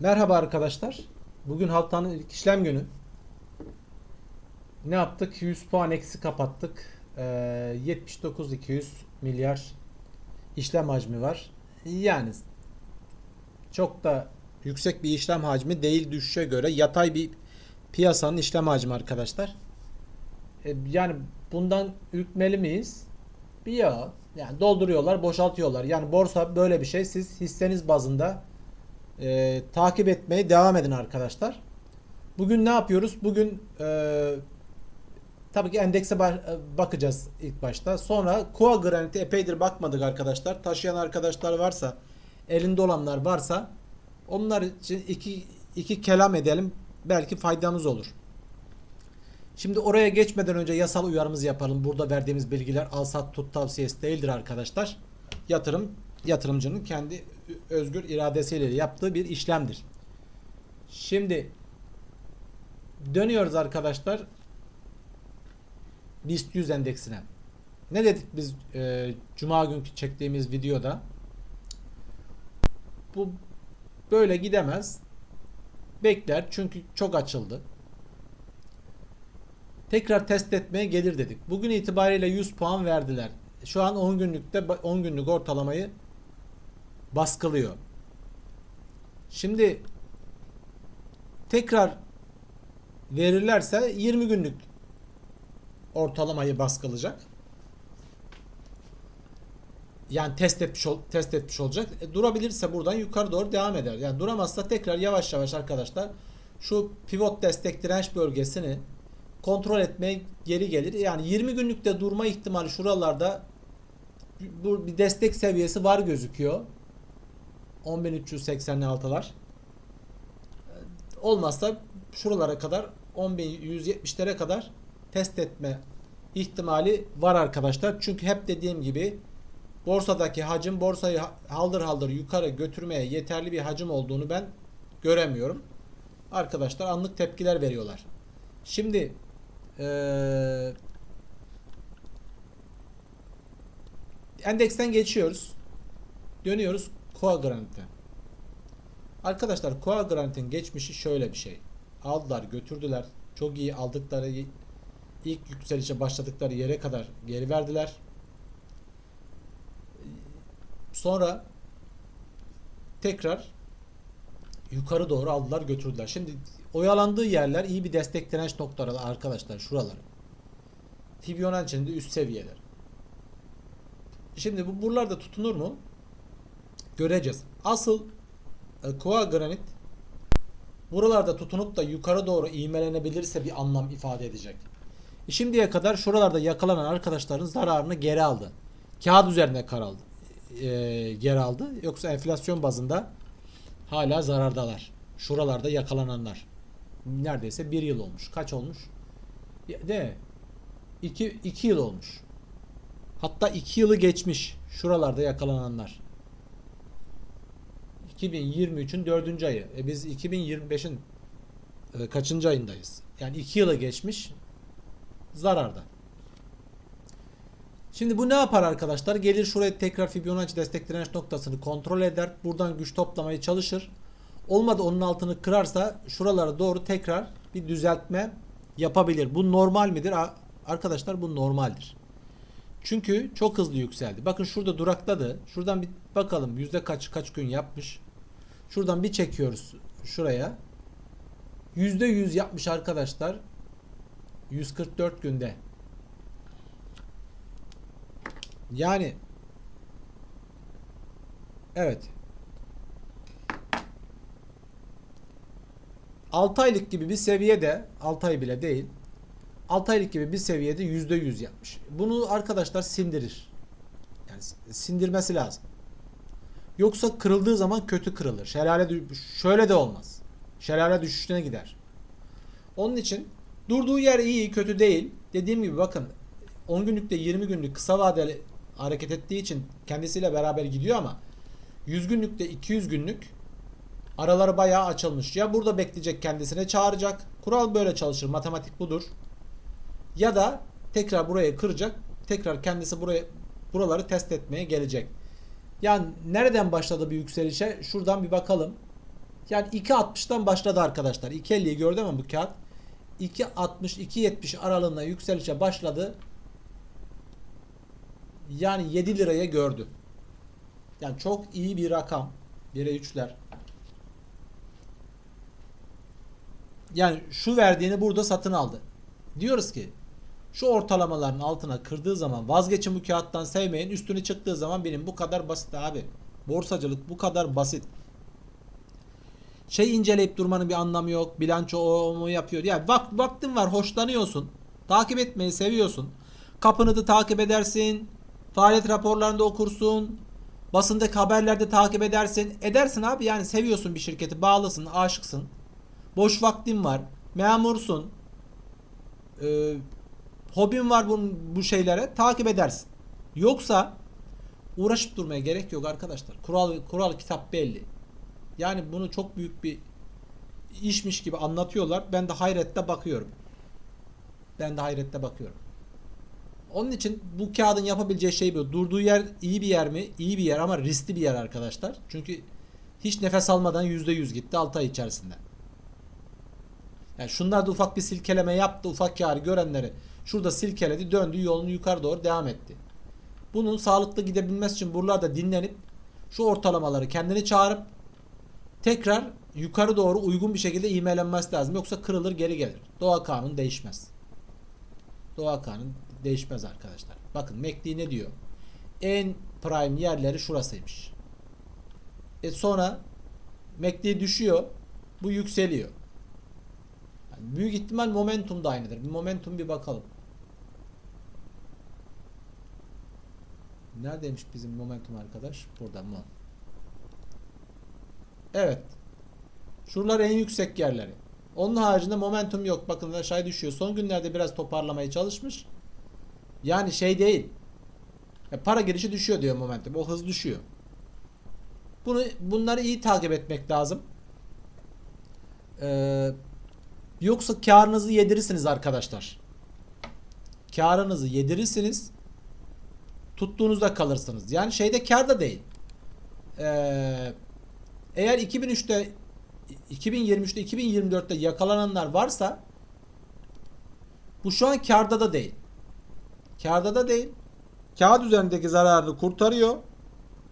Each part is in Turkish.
Merhaba arkadaşlar. Bugün haftanın ilk işlem günü. Ne yaptık? 100 puan eksi kapattık. Ee, 79-200 milyar işlem hacmi var. Yani çok da yüksek bir işlem hacmi değil düşüşe göre yatay bir piyasanın işlem hacmi arkadaşlar. Ee, yani bundan ürkmeli miyiz? Bir ya. Yani dolduruyorlar, boşaltıyorlar. Yani borsa böyle bir şey. Siz hisseniz bazında e, takip etmeye devam edin arkadaşlar. Bugün ne yapıyoruz? Bugün e, tabii ki endekse ba- bakacağız ilk başta. Sonra Koa Granit'e epeydir bakmadık arkadaşlar. Taşıyan arkadaşlar varsa, elinde olanlar varsa onlar için iki, iki kelam edelim. Belki faydamız olur. Şimdi oraya geçmeden önce yasal uyarımızı yapalım. Burada verdiğimiz bilgiler al sat tut tavsiyesi değildir arkadaşlar. Yatırım yatırımcının kendi özgür iradesiyle yaptığı bir işlemdir. Şimdi dönüyoruz arkadaşlar BIST 100 endeksine. Ne dedik biz e, cuma günkü çektiğimiz videoda? Bu böyle gidemez. Bekler çünkü çok açıldı. Tekrar test etmeye gelir dedik. Bugün itibariyle 100 puan verdiler. Şu an 10 günlükte 10 günlük ortalamayı baskılıyor. Şimdi tekrar verirlerse 20 günlük ortalamayı baskılayacak. Yani test etmiş ol, test etmiş olacak. E, durabilirse buradan yukarı doğru devam eder. Yani duramazsa tekrar yavaş yavaş arkadaşlar şu pivot destek direnç bölgesini kontrol etmeye geri gelir. Yani 20 günlükte durma ihtimali şuralarda bu bir destek seviyesi var gözüküyor. 10.386'lar. Olmazsa şuralara kadar 10.170'lere kadar test etme ihtimali var arkadaşlar. Çünkü hep dediğim gibi borsadaki hacim borsayı haldır haldır yukarı götürmeye yeterli bir hacim olduğunu ben göremiyorum. Arkadaşlar anlık tepkiler veriyorlar. Şimdi ee, endeksten geçiyoruz. Dönüyoruz Koa Grant'e. Arkadaşlar Koa Grant'in geçmişi şöyle bir şey. Aldılar götürdüler. Çok iyi aldıkları ilk yükselişe başladıkları yere kadar geri verdiler. Sonra tekrar yukarı doğru aldılar götürdüler. Şimdi oyalandığı yerler iyi bir destek direnç noktaları arkadaşlar şuralar. Fibonacci'nin de üst seviyeler. Şimdi bu buralarda tutunur mu? Göreceğiz. Asıl e, Koa granit buralarda tutunup da yukarı doğru ivmelenebilirse bir anlam ifade edecek. E şimdiye kadar şuralarda yakalanan arkadaşların zararını geri aldı. Kağıt üzerine kar aldı. E, geri aldı. Yoksa enflasyon bazında hala zarardalar. Şuralarda yakalananlar. Neredeyse bir yıl olmuş. Kaç olmuş? De 2 2 yıl olmuş. Hatta 2 yılı geçmiş şuralarda yakalananlar. 2023'ün 4. ayı. E biz 2025'in e, kaçıncı ayındayız? Yani 2 yılı geçmiş zararda. Şimdi bu ne yapar arkadaşlar? Gelir şuraya tekrar Fibonacci destek direnç noktasını kontrol eder. Buradan güç toplamaya çalışır. Olmadı onun altını kırarsa şuralara doğru tekrar bir düzeltme yapabilir. Bu normal midir? Arkadaşlar bu normaldir. Çünkü çok hızlı yükseldi. Bakın şurada durakladı. Şuradan bir bakalım yüzde kaç kaç gün yapmış. Şuradan bir çekiyoruz şuraya. Yüzde yüz yapmış arkadaşlar. 144 günde. Yani evet 6 aylık gibi bir seviyede 6 ay bile değil 6 aylık gibi bir seviyede %100 yapmış. Bunu arkadaşlar sindirir. Yani sindirmesi lazım. Yoksa kırıldığı zaman kötü kırılır. Şelale şöyle de olmaz. Şelale düşüşüne gider. Onun için durduğu yer iyi, kötü değil. Dediğim gibi bakın 10 günlükte 20 günlük kısa vadeli hareket ettiği için kendisiyle beraber gidiyor ama 100 günlükte 200 günlük araları bayağı açılmış. Ya burada bekleyecek kendisine çağıracak. Kural böyle çalışır. Matematik budur. Ya da tekrar buraya kıracak. Tekrar kendisi buraya buraları test etmeye gelecek. Yani nereden başladı bir yükselişe? Şuradan bir bakalım. Yani 2.60'dan başladı arkadaşlar. 2.50'yi gördüm ama bu kağıt 2.60-2.70 aralığında yükselişe başladı. Yani 7 liraya gördü. Yani çok iyi bir rakam. 1'e 3'ler. Yani şu verdiğini burada satın aldı. Diyoruz ki şu ortalamaların altına kırdığı zaman vazgeçin bu kağıttan sevmeyin. Üstüne çıktığı zaman benim bu kadar basit abi. Borsacılık bu kadar basit. Şey inceleyip durmanın bir anlamı yok. Bilanço o mu yapıyor. Yani vak, vaktin var hoşlanıyorsun. Takip etmeyi seviyorsun. Kapını da takip edersin. Faaliyet raporlarında okursun. Basındaki haberlerde takip edersin. Edersin abi yani seviyorsun bir şirketi. Bağlısın, aşıksın. Boş vaktin var. Memursun. Ee, hobin var bunun, bu şeylere. Takip edersin. Yoksa uğraşıp durmaya gerek yok arkadaşlar. Kural kural kitap belli. Yani bunu çok büyük bir işmiş gibi anlatıyorlar. Ben de hayrette bakıyorum. Ben de hayrette bakıyorum. Onun için bu kağıdın yapabileceği şey bu. Durduğu yer iyi bir yer mi? İyi bir yer ama riskli bir yer arkadaşlar. Çünkü hiç nefes almadan %100 gitti 6 ay içerisinde. Yani şunlar da ufak bir silkeleme yaptı. Ufak karı görenleri şurada silkeledi. Döndü yolunu yukarı doğru devam etti. Bunun sağlıklı gidebilmesi için buralarda dinlenip şu ortalamaları kendini çağırıp tekrar yukarı doğru uygun bir şekilde ivmelenmesi lazım. Yoksa kırılır geri gelir. Doğa kanunu değişmez. Doğa kanunu değişmez arkadaşlar. Bakın MACD ne diyor? En prime yerleri şurasıymış. E sonra MACD düşüyor. Bu yükseliyor. Yani büyük ihtimal momentum da aynıdır. Momentum bir bakalım. Neredeymiş bizim momentum arkadaş? Burada mı? Evet. Şuralar en yüksek yerleri. Onun haricinde momentum yok. Bakın aşağı düşüyor. Son günlerde biraz toparlamaya çalışmış. Yani şey değil. Ya para girişi düşüyor diyor momentum. O hız düşüyor. Bunu bunları iyi takip etmek lazım. Ee, yoksa karınızı yedirirsiniz arkadaşlar. Karınızı yedirirsiniz. Tuttuğunuzda kalırsınız. Yani şeyde kar da değil. Ee, eğer 2003'te 2023'te 2024'te yakalananlar varsa bu şu an karda da değil. Karda da değil. Kağıt üzerindeki zararını kurtarıyor.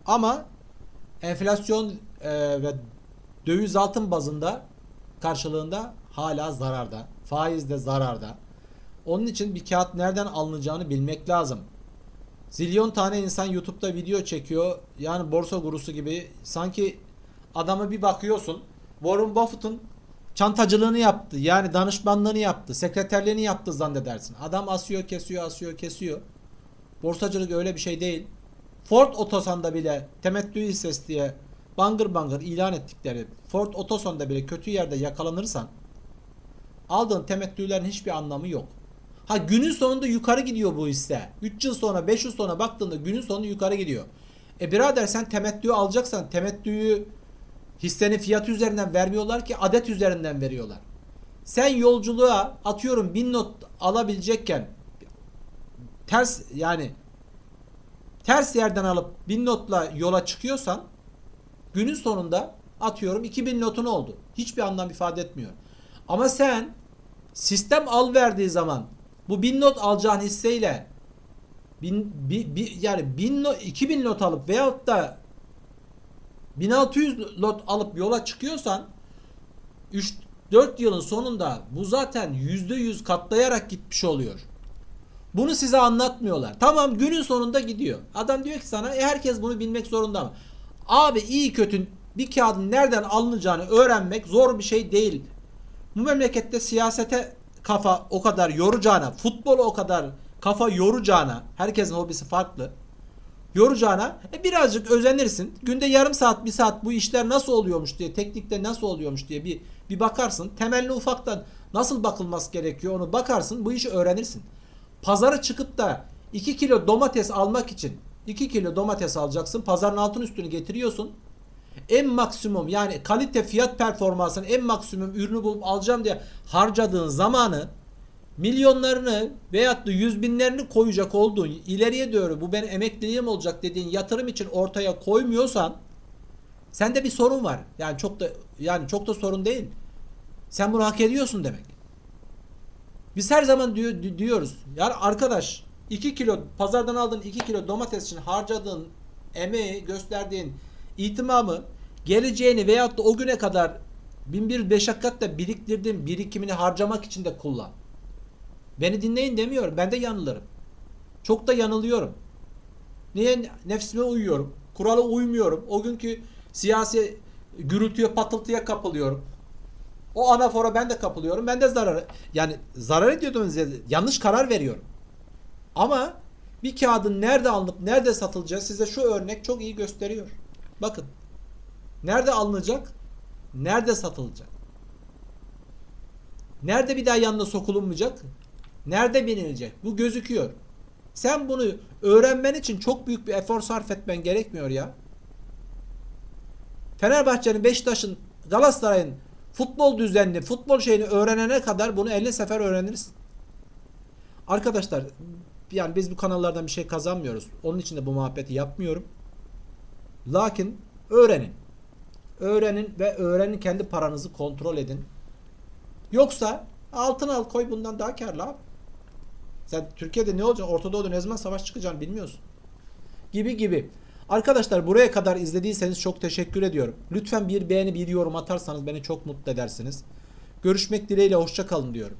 Ama enflasyon e, ve döviz altın bazında karşılığında hala zararda. Faiz de zararda. Onun için bir kağıt nereden alınacağını bilmek lazım. Zilyon tane insan YouTube'da video çekiyor. Yani borsa gurusu gibi. Sanki adama bir bakıyorsun. Warren Buffett'ın çantacılığını yaptı. Yani danışmanlığını yaptı. Sekreterliğini yaptı zannedersin. Adam asıyor, kesiyor, asıyor, kesiyor. Borsacılık öyle bir şey değil. Ford Otosan'da bile temettü hissesi diye bangır bangır ilan ettikleri Ford Otosan'da bile kötü yerde yakalanırsan aldığın temettülerin hiçbir anlamı yok. Ha günün sonunda yukarı gidiyor bu hisse. 3 yıl sonra 5 yıl sonra baktığında günün sonunda yukarı gidiyor. E birader sen temettüyü alacaksan temettüyü hissenin fiyatı üzerinden vermiyorlar ki adet üzerinden veriyorlar. Sen yolculuğa atıyorum 1000 not alabilecekken ters yani ters yerden alıp 1000 notla yola çıkıyorsan günün sonunda atıyorum 2000 notun oldu. Hiçbir anlam ifade etmiyor. Ama sen sistem al verdiği zaman bu 1000 not alacağın hisseyle bin, bi, bi, yani 1000 not, 2000 not alıp veyahut da 1600 lot alıp yola çıkıyorsan 3 4 yılın sonunda bu zaten %100 katlayarak gitmiş oluyor. Bunu size anlatmıyorlar. Tamam günün sonunda gidiyor. Adam diyor ki sana e, herkes bunu bilmek zorunda mı? Abi iyi kötü bir kağıdın nereden alınacağını öğrenmek zor bir şey değil. Bu memlekette siyasete kafa o kadar yoracağına, futbolu o kadar kafa yoracağına, herkesin hobisi farklı. Yoracağına e, birazcık özenirsin. Günde yarım saat, bir saat bu işler nasıl oluyormuş diye, teknikte nasıl oluyormuş diye bir bir bakarsın. Temelli ufaktan nasıl bakılması gerekiyor onu bakarsın. Bu işi öğrenirsin. Pazara çıkıp da 2 kilo domates almak için 2 kilo domates alacaksın. Pazarın altın üstünü getiriyorsun. En maksimum yani kalite fiyat performansının en maksimum ürünü bulup alacağım diye harcadığın zamanı milyonlarını veyahut da yüz binlerini koyacak olduğun ileriye doğru bu benim emekliliğim olacak dediğin yatırım için ortaya koymuyorsan Sende bir sorun var. Yani çok da yani çok da sorun değil. Sen bunu hak ediyorsun demek. Biz her zaman diyor, di- diyoruz. Yani arkadaş 2 kilo pazardan aldığın 2 kilo domates için harcadığın emeği gösterdiğin itimamı geleceğini veyahut da o güne kadar bin bir meşakkatle birikimini harcamak için de kullan. Beni dinleyin demiyorum. Ben de yanılırım. Çok da yanılıyorum. Niye nefsime uyuyorum? Kurala uymuyorum. O günkü siyasi gürültüye patıltıya kapılıyorum. O anafora ben de kapılıyorum. Ben de zarar yani zarar ediyordum. Yanlış karar veriyorum. Ama bir kağıdın nerede alınıp nerede satılacağı size şu örnek çok iyi gösteriyor. Bakın. Nerede alınacak? Nerede satılacak? Nerede bir daha yanına sokulunmayacak? Nerede binilecek? Bu gözüküyor. Sen bunu öğrenmen için çok büyük bir efor sarf etmen gerekmiyor ya. Fenerbahçe'nin, Beşiktaş'ın, Galatasaray'ın futbol düzenini, futbol şeyini öğrenene kadar bunu 50 sefer öğrenirsin. Arkadaşlar yani biz bu kanallardan bir şey kazanmıyoruz. Onun için de bu muhabbeti yapmıyorum. Lakin öğrenin. Öğrenin ve öğrenin kendi paranızı kontrol edin. Yoksa altın al koy bundan daha karlı abi. Sen Türkiye'de ne olacak? Orta Doğu'da ne zaman savaş çıkacağını bilmiyorsun. Gibi gibi. Arkadaşlar buraya kadar izlediyseniz çok teşekkür ediyorum. Lütfen bir beğeni bir yorum atarsanız beni çok mutlu edersiniz. Görüşmek dileğiyle hoşça kalın diyorum.